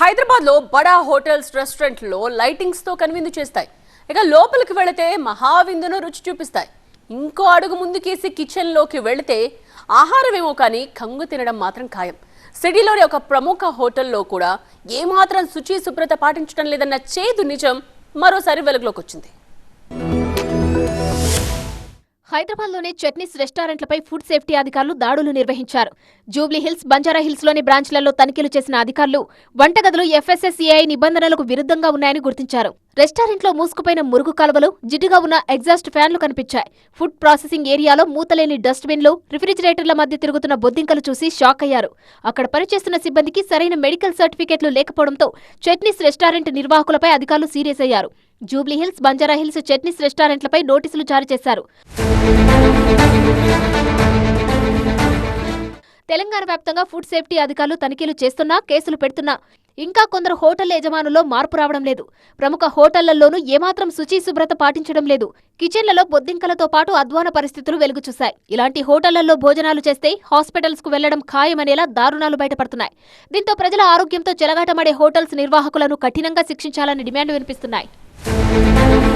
హైదరాబాద్లో బడా హోటల్స్ రెస్టారెంట్లో లైటింగ్స్తో కనువిందు చేస్తాయి. ఇక లోపలికి వెళితే మహావిందును రుచి చూపిస్తాయి. ఇంకో అడుగు ముందుకేసి కిచెన్లోకి వెళితే ఆహారమేమో కానీ కంగు తినడం మాత్రం ఖాయం. సిటీలోని ఒక ప్రముఖ హోటల్లో కూడా ఏమాత్రం శుచి శుభ్రత పాటించడం లేదన్న చేదు నిజం మరోసారి వెలుగులోకి వచ్చింది. హైదరాబాద్లోని చట్నీస్ రెస్టారెంట్లపై ఫుడ్ సేఫ్టీ అధికారులు దాడులు నిర్వహించారు. జూబ్లీ హిల్స్ బంజారా హిల్స్లోని బ్రాంచ్లలో తనిఖీలు చేసిన అధికారులు వంటగదులు ఎఫ్ఎస్ఎస్ఏఐ నిబంధనలకు విరుద్ధంగా ఉన్నాయని గుర్తించారు. రెస్టారెంట్లో మూసుకుపోయిన మురుగు కాలువలు జిడ్డుగా ఉన్న ఎగ్జాస్ట్ ఫ్యాన్లు కనిపించాయి. ఫుడ్ ప్రాసెసింగ్ ఏరియాలో మూతలేని డస్ట్బిన్లు రిఫ్రిజిరేటర్ల మధ్య తిరుగుతున్న బొద్దింకలు చూసి షాక్ అయ్యారు. అక్కడ పనిచేస్తున్న సిబ్బందికి సరైన మెడికల్ సర్టిఫికెట్లు లేకపోవడంతో చట్నీస్ రెస్టారెంట్ నిర్వాహకులపై అధికారులు సీరియస్ అయ్యారు. జూబ్లీ హిల్స్ బంజారా హిల్స్ చట్నీస్ రెస్టారెంట్లపై నోటీసులు జారీ చేశారు. తెలంగాణ వ్యాప్తంగా ఫుడ్ సేఫ్టీ అధికారులు తనిఖీలు చేస్తున్నా కేసులు పెడుతున్నా. ఇంకా కొందరు హోటల్ యజమానుల్లో మార్పు రావడం లేదు. ప్రముఖ హోటళ్ళలోనూ ఏమాత్రం శుచి శుభ్రత పాటించడం లేదు. కిచెన్లలో బొద్దింకలతో పాటు అధ్వాన పరిస్థితులు వెలుగుచూశాయి. ఇలాంటి హోటళ్ళలో భోజనాలు చేస్తే హాస్పిటల్స్కు వెళ్ళడం ఖాయమనేలా దారుణాలు బయటపడుతున్నాయి. దీంతో ప్రజల ఆరోగ్యంతో చెలగాటమడే హోటల్స్ నిర్వాహకులను కఠినంగా శిక్షించాలని డిమాండ్ వినిపిస్తున్నాయి. Thank you.